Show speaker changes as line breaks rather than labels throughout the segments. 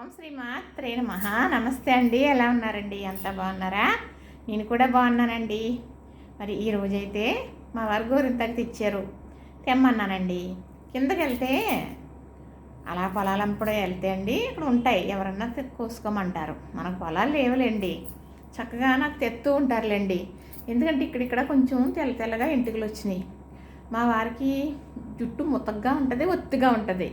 ఓం శ్రీ మాత్రే మహా నమస్తే అండి. ఎలా ఉన్నారండి? అంతా బాగున్నారా? నేను కూడా బాగున్నానండి. మరి ఈరోజు అయితే మా వారు గోరింతకు తెచ్చారు. తెమ్మన్నానండి. కిందకి వెళ్తే అలా పొలాలు పొలాలంపడే వెళ్తే అండి ఇక్కడ ఉంటాయి. ఎవరన్నా కోసుకోమంటారు. మనకు పొలాలు లేవులేండి. చక్కగా నాకు తెత్తూ ఉంటారులేండి. ఎందుకంటే ఇక్కడిక్కడ కొంచెం తెల్ల తెల్లగా ఎంటుకలు వచ్చినాయి. మా వారికి జుట్టు ముతగ్గా ఉంటుంది ఒత్తిగా ఉంటుంది.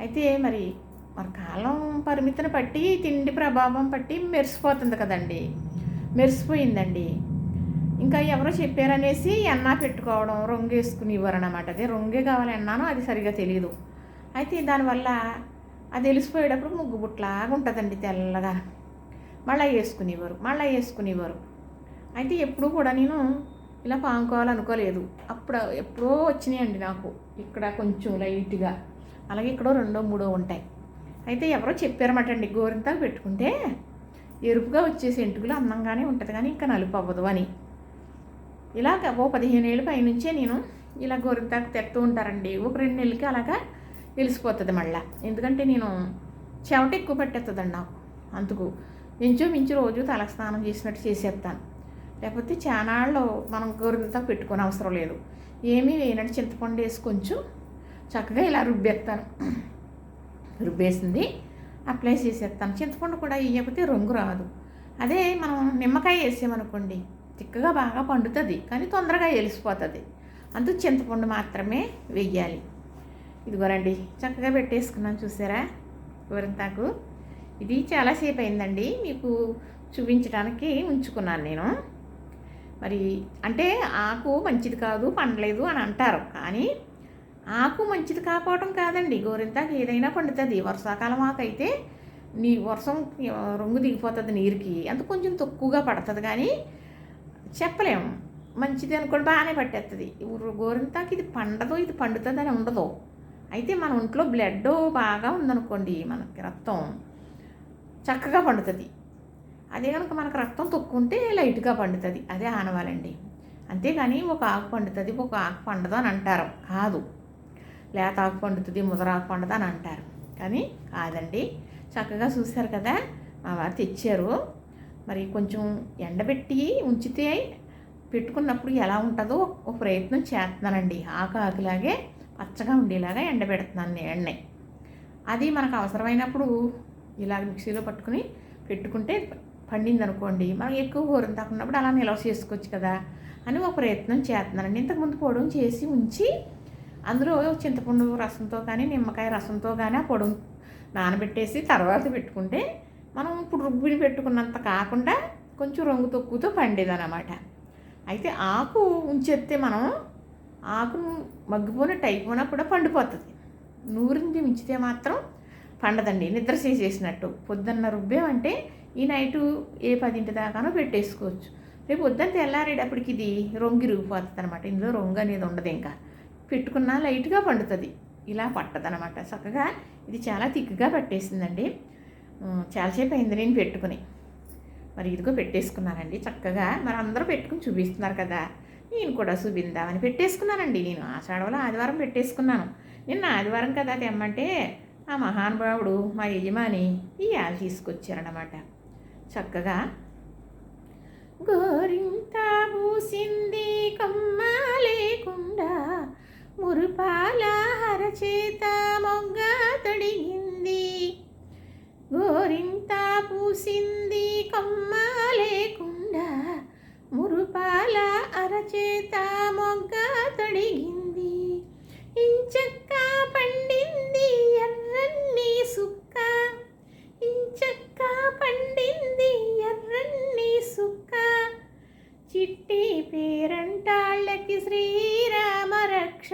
అయితే మరి మరి కాలం పరిమితిని బట్టి తిండి ప్రభావం బట్టి మెరిసిపోతుంది కదండి. మెరిసిపోయిందండి. ఇంకా ఎవరో చెప్పారనేసి ఎన్నా పెట్టుకోవడం రొంగు వేసుకుని ఇవ్వరన్నమాట. అదే రొంగే కావాలి అన్నాను అది సరిగా తెలియదు అయితే దానివల్ల అది వెలిసిపోయేటప్పుడు ముగ్గు బుట్లాగా ఉంటుందండి తెల్లగా. మళ్ళీ వేసుకునేవారు మళ్ళీ వేసుకునేవారు అయితే ఎప్పుడు కూడా నేను ఇలా పాముకోవాలనుకోలేదు. అప్పుడు ఎప్పుడో వచ్చినాయండి నాకు. ఇక్కడ కొంచెం లైట్గా. అలాగే ఇక్కడ రెండో మూడో ఉంటాయి. అయితే ఎవరో చెప్పారన్నమాట అండి గోరింతాకు పెట్టుకుంటే ఎరుపుగా వచ్చేసి ఎంటుకలు అందంగానే ఉంటుంది కానీ ఇంకా నలుపు అవ్వదు అని. ఇలాగ ఓ పదిహేను ఏళ్ళ పైనుంచే నేను ఇలా గోరింతాకు తెత్తూ ఉంటారండి ఒక రెండు నెలలకి అలాగా వెలిసిపోతుంది మళ్ళా. ఎందుకంటే నేను చెమట ఎక్కువ పట్టేస్తుందండి నాకు. అందుకు ఇంచు మించు రోజు తలస్నానం చేసినట్టు చేసేస్తాను లేకపోతే చానాళ్ళు మనం గోరింతాకు పెట్టుకునే అవసరం లేదు. ఏమీ వేయనట్టు చింతపండు వేసి కొంచెం చక్కగా ఇలా రుబ్బేస్తాను రుబ్బేసింది. అప్లై చేసేస్తాం. చింతపండు కూడా వేయకపోతే రంగు రాదు. అదే మనం నిమ్మకాయ వేసామనుకోండి చిక్కగా బాగా పండుతుంది కానీ తొందరగా వెలిసిపోతుంది అందుకు చింతపండు మాత్రమే వెయ్యాలి ఇదిగోనండి చక్కగా పెట్టేసుకున్నాను చూసారా? గోరింతాకు ఇది చాలాసేపు అయిందండి మీకు చూపించడానికి ఉంచుకున్నాను నేను. మరి అంటే ఆకు మంచిది కాదు పండలేదు అని అంటారు కానీ ఆకు మంచిది కాకపోవటం కాదండి. గోరింతాకు ఏదైనా పండుతుంది. వర్షాకాలం ఆకు అయితే నీ వర్షం రంగు దిగిపోతుంది నీరుకి. అంత కొంచెం తక్కువగా పడుతుంది కానీ చెప్పలేము మంచిది అనుకోండి బాగానే పట్టేస్తుంది గోరింతాకి గోరింతాకు ఇది పండదు ఇది పండుతుంది అని ఉండదు. అయితే మన ఒంట్లో బ్లడ్ బాగా ఉందనుకోండి మనకి రక్తం చక్కగా పండుతుంది. అదే కనుక మనకు రక్తం తక్కువ ఉంటే లైట్గా పండుతుంది. అదే ఆనవాలండి. అంతేగాని ఒక ఆకు పండుతుంది ఒక ఆకు పండదు అని అంటారు. కాదు. లేతాకు పండుతుంది ముదరాకు పండుతుంది అని అంటారు. కానీ కాదండి. చక్కగా చూశారు కదా మా వారు తెచ్చారు. మరి కొంచెం ఎండబెట్టి ఉంచితే పెట్టుకున్నప్పుడు ఎలా ఉంటుందో ఒక ప్రయత్నం చేస్తున్నానండి. ఆకు ఆకులాగే పచ్చగా ఉండేలాగా ఎండబెడుతున్నాను నేను ఎండని అది మనకు అవసరమైనప్పుడు ఇలాగ మిక్సీలో పట్టుకుని పెట్టుకుంటే పండింది అనుకోండి మనం ఎక్కువ కూరం తక్కున్నప్పుడు అలా నిల్వ చేసుకోవచ్చు కదా అని ఒక ప్రయత్నం చేస్తున్నానండి. ఇంతకుముందు పొడుం చేసి ఉంచి అందులో చింతపండు రసంతో కానీ నిమ్మకాయ రసంతో కానీ ఆ పొడుం నానబెట్టేసి తర్వాత పెట్టుకుంటే మనం ఇప్పుడు రుబ్బిని పెట్టుకున్నంత కాకుండా కొంచెం రంగు తొక్కుతో పండేదన్నమాట. అయితే ఆకు ఉంచేస్తే మనం ఆకును మగ్గిపోయినట్టు అయిపోయినా కూడా పండిపోతుంది. నూరింది ఉంచితే మాత్రం పండదండి నిద్ర చేసేసినట్టు. పొద్దున్న రుబ్బేమంటే ఈ నైటు ఏ పదింటి దాకానో పెట్టేసుకోవచ్చు. రేపు పొద్దున్న తెల్లారేటప్పటికి ఇది రొంగి రుగిపోతుంది అనమాట ఇందులో రొంగు అనేది ఉండదు ఇంకా. పెట్టుకున్నా లైట్గా పండుతుంది. ఇలా పట్టదనమాట. చక్కగా ఇది చాలా తిక్కుగా పట్టేసిందండి. చాలాసేపు అయింది నేను పెట్టుకుని. మరి ఇదిగో పెట్టేసుకున్నానండి. చక్కగా మరి అందరూ పెట్టుకుని చూపిస్తున్నారు కదా. నేను కూడా చూపిందామని పెట్టేసుకున్నానండి. నేను ఆషాఢంలో ఆదివారం పెట్టేసుకున్నాను. నిన్న ఆదివారం కదా తెమ్మంటే ఆ మహానుభావుడు మా యజమాని ఈ ఆలు తీసుకొచ్చారన్నమాట. చక్కగా గోరింత పూసింది కొమ్మ లేకుండా మురుపాల హరచేత మొగ్గ తొడిగింది. గోరింత పూసింది కొమ్మ లేకుండా మురుపాల అరచేత మొగ్గ తొడిగింది. ఇంచక్క పండింది ఎర్రన్ని సుక్క. ఇంచక్క పండింది ఎర్రన్ని సుక్క. చిట్టి పేరంటాళ్ళకి శ్రీరామ రక్ష.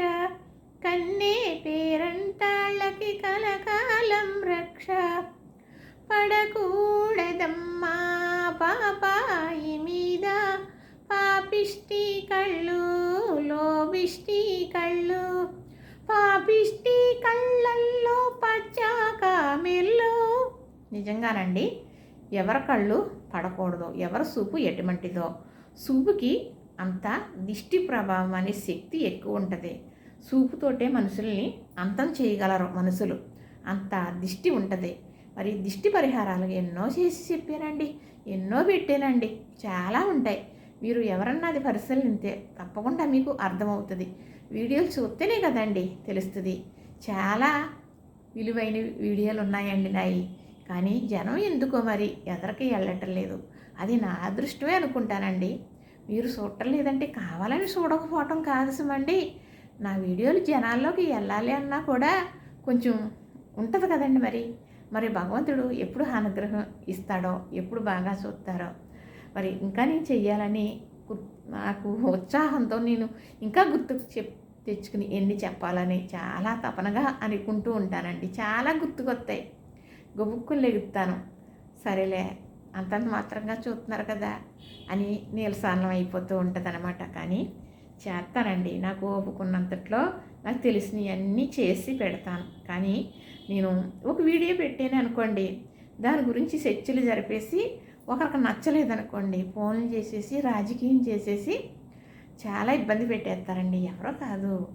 కన్నే పేరంటాళ్ళకి కలకాలం రక్ష. పడకూడదమ్మా పాపాయి మీద. పాపిష్టి కళ్ళు లోబిష్టి కళ్ళు. పాపిష్టి కళ్ళల్లో పచ్చాక మెల్లు. నిజంగానండి ఎవరి కళ్ళు పడకూడదు ఎవరి సూపు ఎటువంటిదో. సూపుకి అంత దిష్టి ప్రభావం అనే శక్తి ఎక్కువ ఉంటుంది. సూపుతోటే మనుషుల్ని అంతం చేయగలరు మనుషులు. అంత దిష్టి ఉంటుంది. మరి దిష్టి పరిహారాలు ఎన్నో చేసి చెప్పానండి ఎన్నో పెట్టానండి చాలా ఉంటాయి. మీరు ఎవరన్నా అది పరిశీలిస్తే తప్పకుండా మీకు అర్థమవుతుంది. వీడియోలు చూస్తేనే కదండి తెలుస్తుంది. చాలా విలువైన వీడియోలు ఉన్నాయండి నాయి. కానీ జనం ఎందుకో మరి ఎదరికి వెళ్ళటం లేదు. అది నా అదృష్టమే అనుకుంటానండి. మీరు చూడటం లేదంటే కావాలని చూడకపోవటం కాదు సుమండి. నా వీడియోలు జనాల్లోకి వెళ్ళాలి అన్నా కూడా కొంచెం ఉంటుంది కదండి మరి. మరి భగవంతుడు ఎప్పుడు అనుగ్రహం ఇస్తాడో ఎప్పుడు బాగా చూస్తారో. మరి ఇంకా నేను చెయ్యాలని నాకు ఉత్సాహంతో నేను ఇంకా గుర్తుకు చెప్ తెచ్చుకుని ఎన్ని చెప్పాలని చాలా తపనగా అనుకుంటూ ఉంటానండి. చాలా గుర్తుకొస్తాయి. గబుక్కులు ఎగుతాను సరేలే. అంతంత మాత్రంగా చూస్తున్నారు కదా అని నీలసానం అయిపోతూ ఉంటుంది అనమాట కానీ చేస్తానండి. నాకు ఓపుకున్నంతట్లో నాకు తెలిసినవన్నీ చేసి పెడతాను. కానీ నేను ఒక వీడియో పెట్టాను అనుకోండి. దాని గురించి చర్చలు జరిపేసి ఒకరికి నచ్చలేదనుకోండి. ఫోన్లు చేసేసి రాజకీయం చేసేసి చాలా ఇబ్బంది పెట్టేస్తారండి. ఎవరో కాదు.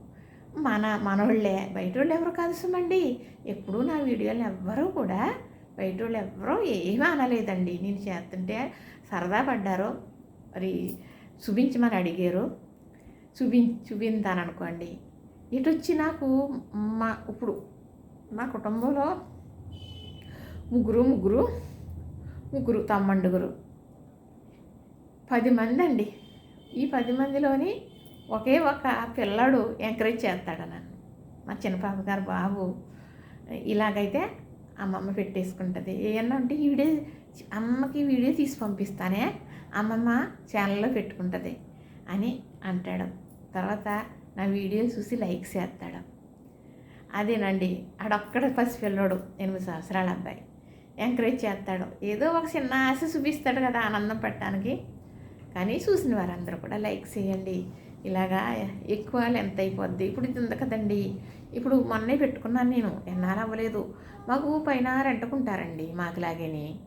మన మనోళ్ళే. బయట వాళ్ళు ఎవరు కాదు సుమండి. ఎప్పుడూ నా వీడియోలు ఎవ్వరూ కూడా బయట వాళ్ళు ఎవరో ఏమీ అనలేదండి. నేను చేస్తుంటే సరదా పడ్డారు. మరి చూపించమని అడిగారు. చూపి చూపించాను అనుకోండి ఇటు వచ్చి నాకు మా ఇప్పుడు మా కుటుంబంలో ముగ్గురు ముగ్గురు ముగ్గురు తమ్మండుగురు. పది మంది అండి ఈ పది మందిలోని ఒకే ఒక పిల్లాడు ఎంకరేజ్ చేస్తాడు నన్ను. మా చిన్నపాప గారు బాబు. ఇలాగైతే అమ్మమ్మ పెట్టేసుకుంటుంది. ఏమన్నా ఉంటే ఈ వీడియో అమ్మకి వీడియో తీసి పంపిస్తానే అమ్మమ్మ ఛానల్లో పెట్టుకుంటుంది అని అంటాడు. తర్వాత నా వీడియో చూసి లైక్ చేస్తాడు. అదేనండి ఆడొక్కడ పసిపిల్లడు ఎనిమిది సంవత్సరాల అబ్బాయి. ఎంకరేజ్ చేస్తాడు. ఏదో ఒక చిన్న ఆశ చూపిస్తాడు కదా ఆనందం పెట్టడానికి కానీ చూసిన వారందరూ కూడా లైక్ చేయండి. ఇలాగా ఎక్కువ ఎంత అయిపోద్ది. ఇప్పుడు ఇది ఉంది కదండి. ఇప్పుడు మొన్నే పెట్టుకున్నాను నేను. ఎన్నాళ్ళు అవ్వలేదు. మాకు పైన రెంటుకుంటారండి మాకులాగేని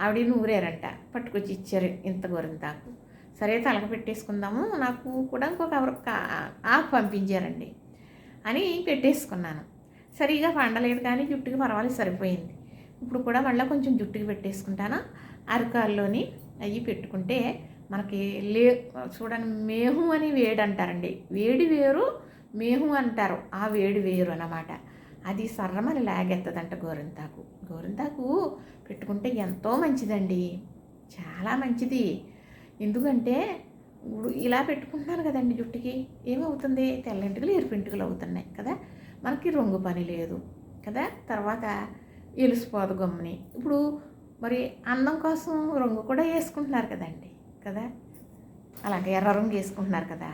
ఆవిడ నూరేరంట. పట్టుకొచ్చి ఇచ్చారు ఇంత గోరింతాకు సరే తలక పెట్టేసుకుందాము. నాకు కూడా ఇంకొక ఎవరు ఆకు పంపించారండి అని పెట్టేసుకున్నాను. సరిగా పండలేదు కానీ జుట్టుకి పర్వాలేదు సరిపోయింది. ఇప్పుడు కూడా మళ్ళీ కొంచెం జుట్టుకి పెట్టేసుకుంటాను. అరకాల్లోని అవి పెట్టుకుంటే మనకి లే చూడండి మేహు అని వేడి అంటారండి వేడి వేరు మేహు అంటారు. ఆ వేడి వేరు అన్నమాట. అది సర్రమని లాగెత్తదంట గోరింతాకు. గోరింతాకు పెట్టుకుంటే ఎంతో మంచిదండి. చాలా మంచిది. ఎందుకంటే ఇప్పుడు ఇలా పెట్టుకుంటున్నారు కదండి జుట్టుకి ఏమవుతుంది? తెల్లంటికలు ఎరుపింటికలు అవుతున్నాయి కదా? మనకి రంగు పని లేదు కదా? తర్వాత ఎలిసిపోదు గమ్ముని. ఇప్పుడు మరి అందం కోసం రంగు కూడా వేసుకుంటున్నారు కదండి. కదా? అలాగే ఎర్ర రంగు వేసుకుంటున్నారు కదా?